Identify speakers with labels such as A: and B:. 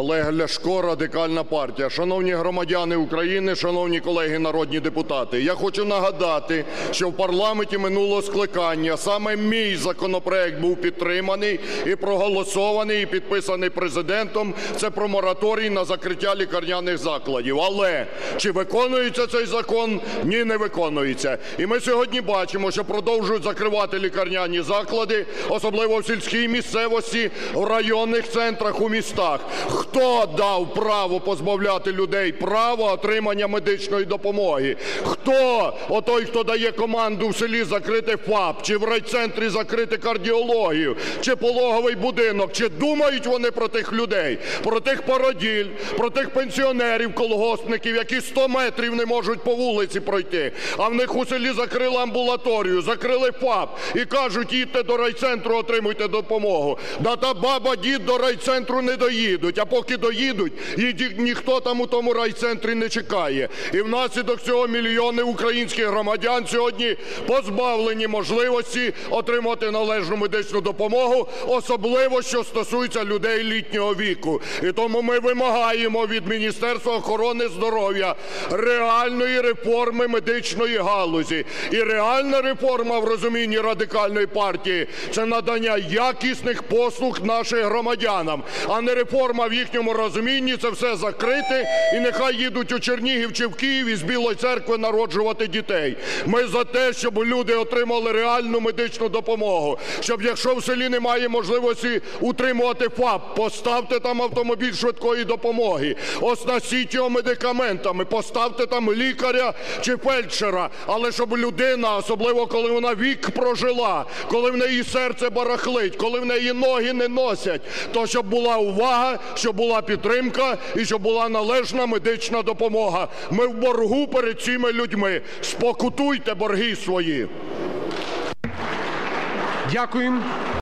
A: Олег Ляшко, Радикальна партія. Шановні громадяни України, шановні колеги народні депутати, я хочу нагадати, що в парламенті минулого скликання саме мій законопроект був підтриманий і проголосований, і підписаний Президентом. Це про мораторій на закриття лікарняних закладів. Але чи виконується цей закон? Ні, не виконується. І ми сьогодні бачимо, що продовжують закривати лікарняні заклади, особливо в сільській місцевості, в районних центрах, у містах. Хто дав право позбавляти людей права отримання медичної допомоги? Хто отой, хто дає команду в селі закрити ФАП, чи в райцентрі закрити кардіологію, чи пологовий будинок? Чи думають вони про тих людей, про тих породіль, про тих пенсіонерів, колгоспників, які 100 метрів не можуть по вулиці пройти, а в них у селі закрили амбулаторію, закрили ФАП і кажуть, їдьте до райцентру, отримуйте допомогу. Да та баба, дід до райцентру не доїдуть, а поки доїдуть, їх ніхто там у тому райцентрі не чекає. І внаслідок цього мільйони українських громадян сьогодні позбавлені можливості отримати належну медичну допомогу, особливо що стосується людей літнього віку. І тому ми вимагаємо від Міністерства охорони здоров'я реальної реформи медичної галузі. І реальна реформа в розумінні Радикальної партії – це надання якісних послуг нашим громадянам, а не реформа в їхньому розумінні – це все закрити і нехай їдуть у Чернігів чи в Київ із Білої Церкви народжувати дітей. Ми за те, щоб люди отримали реальну медичну допомогу, щоб якщо в селі немає можливості утримувати ФАП, поставте там автомобіль швидкої допомоги, оснастіть його медикаментами, поставте там лікаря чи фельдшера, але щоб людина, особливо коли вона вік прожила, коли в неї серце барахлить, коли в неї ноги не носять, то щоб була увага, щоб була підтримка і щоб була належна медична допомога. Ми в боргу перед цими людьми. Спокутуйте борги свої.
B: Дякуємо.